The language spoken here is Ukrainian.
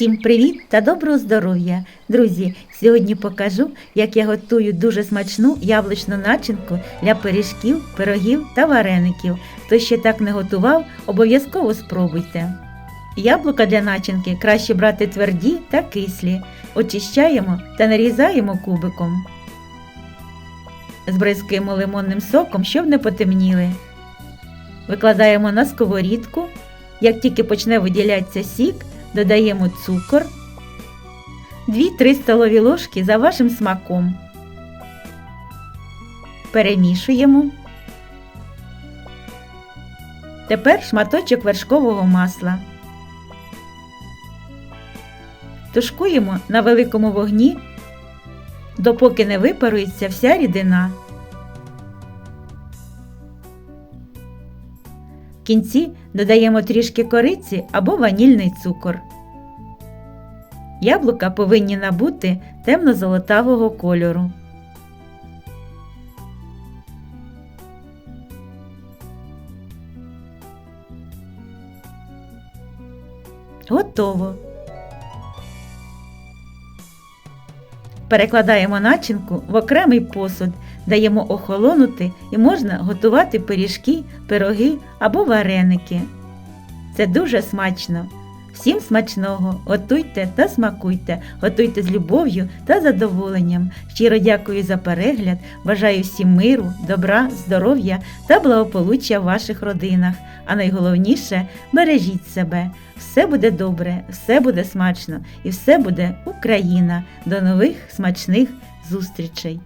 Всім привіт та доброго здоров'я! Друзі, сьогодні покажу, як я готую дуже смачну яблучну начинку для пиріжків, пирогів та вареників. Хто ще так не готував, обов'язково спробуйте. Яблука для начинки краще брати тверді та кислі. Очищаємо та нарізаємо кубиком. Збризкуємо лимонним соком, щоб не потемніли. Викладаємо на сковорідку. Як тільки почне виділятися сік, додаємо цукор, 2-3 столові ложки за вашим смаком. Перемішуємо. Тепер шматочок вершкового масла. Тушкуємо на великому вогні, допоки не випарується вся рідина. Кінці додаємо трішки кориці або ванільний цукор. Яблука повинні набути темно-золотавого кольору. Готово. Перекладаємо начинку в окремий посуд, даємо охолонути і можна готувати пиріжки, пироги або вареники. Це дуже смачно. Всім смачного, готуйте та смакуйте, готуйте з любов'ю та задоволенням. Щиро дякую за перегляд. Бажаю всім миру, добра, здоров'я та благополуччя в ваших родинах. А найголовніше бережіть себе. Все буде добре, все буде смачно і все буде Україна. До нових смачних зустрічей!